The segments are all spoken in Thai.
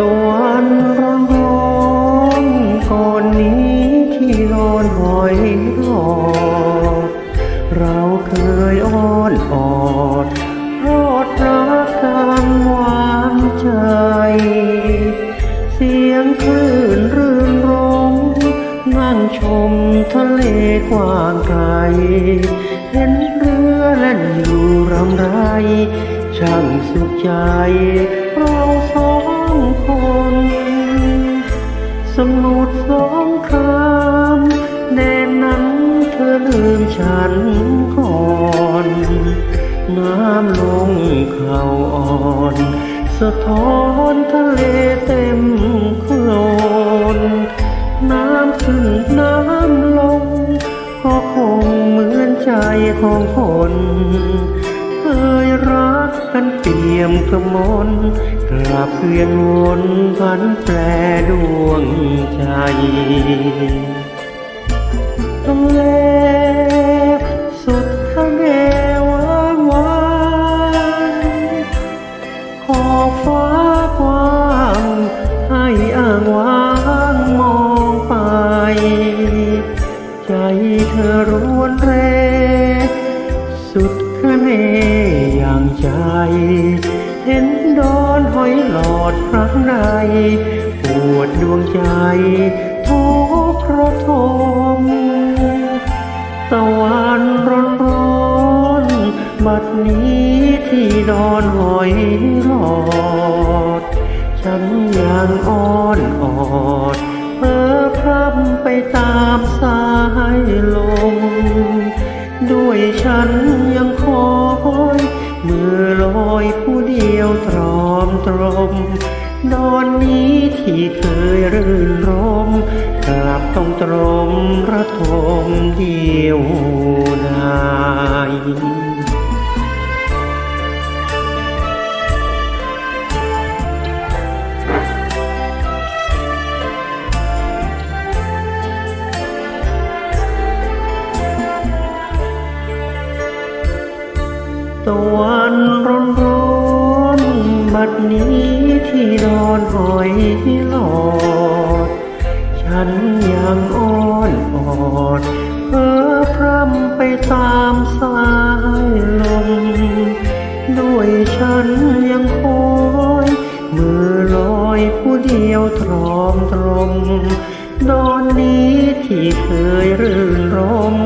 ตะวันร้อนร้อนก่อนนี้ที่นอนหอยหอดเราเคยอ้อนออดรอดรักกันหวานใจ เสียงคลื่นรื่นรมนั่งชมทะเลกว้างไกล เห็นเรือแล่นอยู่รำไร ช่างสุขใจ ลืมฉันก่อนน้ำลงเข่าอ่อน สะท้อนทะเลเต็มโคลน น้ำขึ้นน้ำลง ก็คงเหมือนใจของคนเคยรักกันเปี่ยมกระมนกลับเวียนวนพันแปรดวงใจ ทะเลสุดทะเลว้างวานขอบฟ้ากว้างให้อ้างว้างมองไป ใจเธอรวนเร สุดคะเนอย่างใจ เห็นดอนหอยหลอดครั้งใดปวดดวงใจ ทุกระทมตะวันร้อนร้อนบัดนี้ที่ดอนหอยหลอด ฉันยังอ้อนออดเพ้อพร่ำไปตามสายลม ด้วยฉันยังคอย มือลอยผู้เดียวตรอมตรม นอนนี้ที่เคยรื่นรมกลับต้องตรมระทมเดียวดายตะวันร้อนร้อน บัดนี้ที่นอนหอยหลอด ฉันยังอ้อนออดเพ้อพร่ำไปตามสายลมด้วยฉันยังคอยมือลอยผู้เดียวตรอมตรมนอนนี้ที่เคยรื่นรม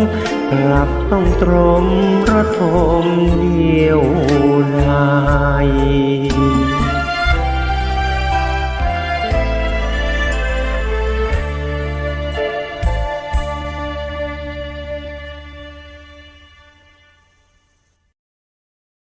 กลับต้องตรมระทมเดียวดาย